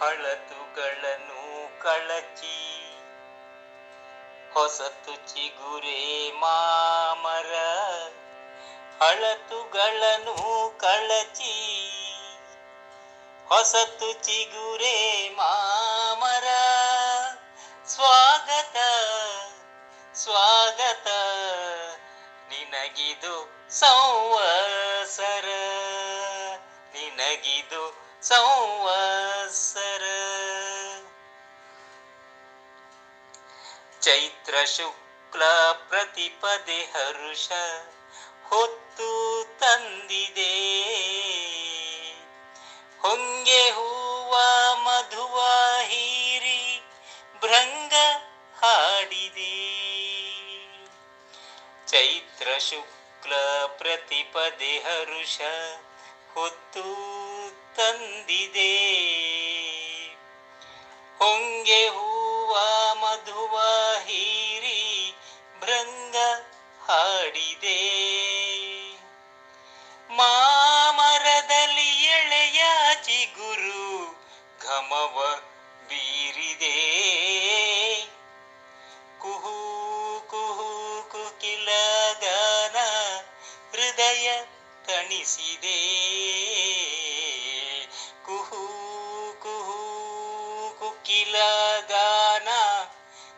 ಹಳತುಗಳನ್ನು ಕಳಚಿ, ಹೊಸತು ಚಿಗುರೇ ಮಾಮರ, ಹಳತುಗಳನ್ನು ಕಳಚಿ, ಹೊಸತು ಚಿಗುರೇ ಮಾಮರ. ಸ್ವಾಗತ ಸ್ವಾಗತ ನಿನಗಿದು ಸಂವಸರ ನಿನಗಿದು ಸಂವತ್ಸರ. ಚೈತ್ರ ಶುಕ್ಲ ಪ್ರತಿಪದೆ ಹರುಷ ಹೊತ್ತು ತಂದಿದೆ. ಹೊಂಗೆ ಹೂವ ಮಧುವ ಹೀರಿ ಭೃಂಗ ಹಾಡಿದೆ. ಚೈತ್ರ ಶುಕ್ಲ ಪ್ರತಿಪದೆ ಹರುಷ ಹೊತ್ತು ತಂದಿದೆ. ಹೊಂಗೆ ಹೂವ ಮಧುವ ಭೃಂಗ ಹಾಡಿದೆ. ಮಾಮರದಲ್ಲಿ ಎಳೆಯ ಚಿಗುರು ಘಮವ ಬೀರಿದೆ. ಕುಹು ಕುಹು ಕುಕಿಲ ಗಾನ ಹೃದಯ ತಣಿಸಿದೆ. ಕುಹು ಕುಹು ಕುಕಿಲ ಗಾನ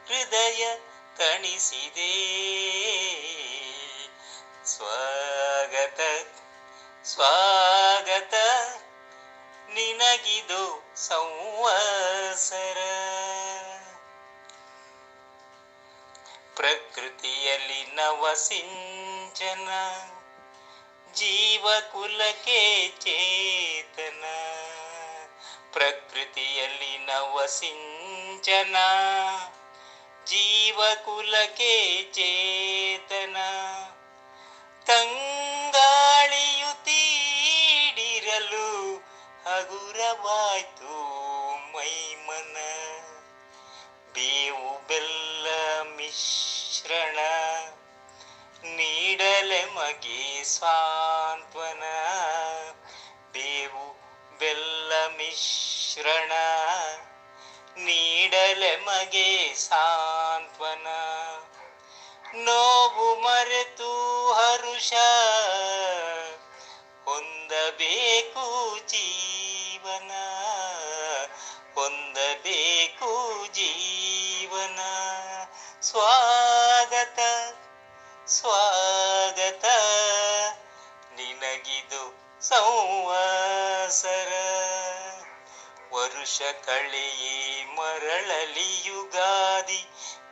ಹೃದಯ ತಣಿಸಿದೆ. ಸ್ವಾಗತ ಸ್ವಾಗತ ನಿನಗಿದು ಸಂವಾಸರ ಪ್ರಕೃತಿಯಲ್ಲಿ ನವಸಿಂಚನ ಜೀವಕುಲಕ್ಕೆ ಚೇತನ. ಪ್ರಕೃತಿಯಲ್ಲಿ ನವಸಿಂಚನ ಜೀವಕುಲಕ್ಕೆ ಚೇತನ. ತಂಗಾಳಿಯು ತೀಡಿರಲು ಹಗುರವಾಯ್ತು ಮೈಮನ. ಬೇವು ಬೆಲ್ಲ ಮಿಶ್ರಣ ನೀಡಲೆ ಮಗೆ ಸಾಂತ್ವನ ಬೇವು ಬೆಲ್ಲ ಮಿಶ್ರಣ ಮಗೆ ಸಾಂತ್ವನ. ನೋವು ಮರೆತು ಹರುಷ. ಹೊಂದಬೇಕು ಜೀವನ. ಹೊಂದಬೇಕು ಜೀವನ. ಸ್ವಾಗತ ಸ್ವಾಗತ. ನಿನಗಿದು ಸಂವತ್ಸರ. ವರುಷ ಕಳೆಯೇ ಮರಳಲಿ ಯುಗಾದಿ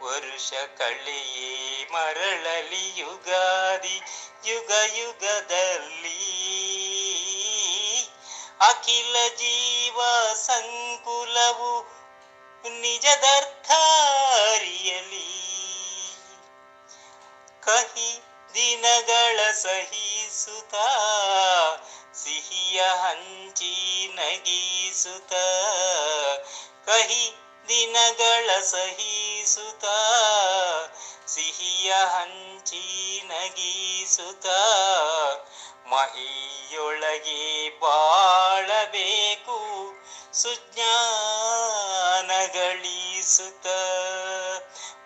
ವರುಷ ಕಳೆಯೇ ಮರಳಲಿ ಯುಗಾದಿ ಯುಗ ಯುಗದಲ್ಲಿ ಅಖಿಲ ಜೀವ ಸಂಕುಲವು ನಿಜದರ್ಥಾರಿಯಲಿ ಕಹಿ ದಿನಗಳ ಸಹಿಸುತ್ತ ಸಿಹಿಯ ಹಂಚಿ ನಗಿಸುತ್ತ ಕಹಿ ದಿನಗಳ ಸಹಿಸುತ್ತ ಸಿಹಿಯ ಹಂಚಿ ನಗಿಸುತ್ತ ಮಹಿಯೊಳಗೆ ಬಾಳಬೇಕು ಸುಜ್ಞಾನ ಗಳಿಸುತ್ತ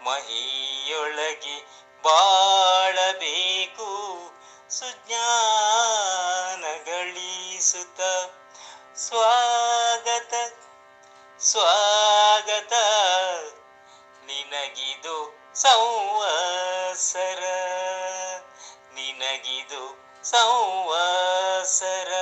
ಮಹಿಯೊಳಗೆ ಬಾಳಬೇಕು ಸುಜ್ಞಾನ ಗಳಿಸುತ್ತ ಸ್ವಾಗತ ಸ್ವಾಗತ. ನಿನಗಿದು ಸಂವಾಸರ ನಿನಗಿದು ಸಂವತ್ಸರ.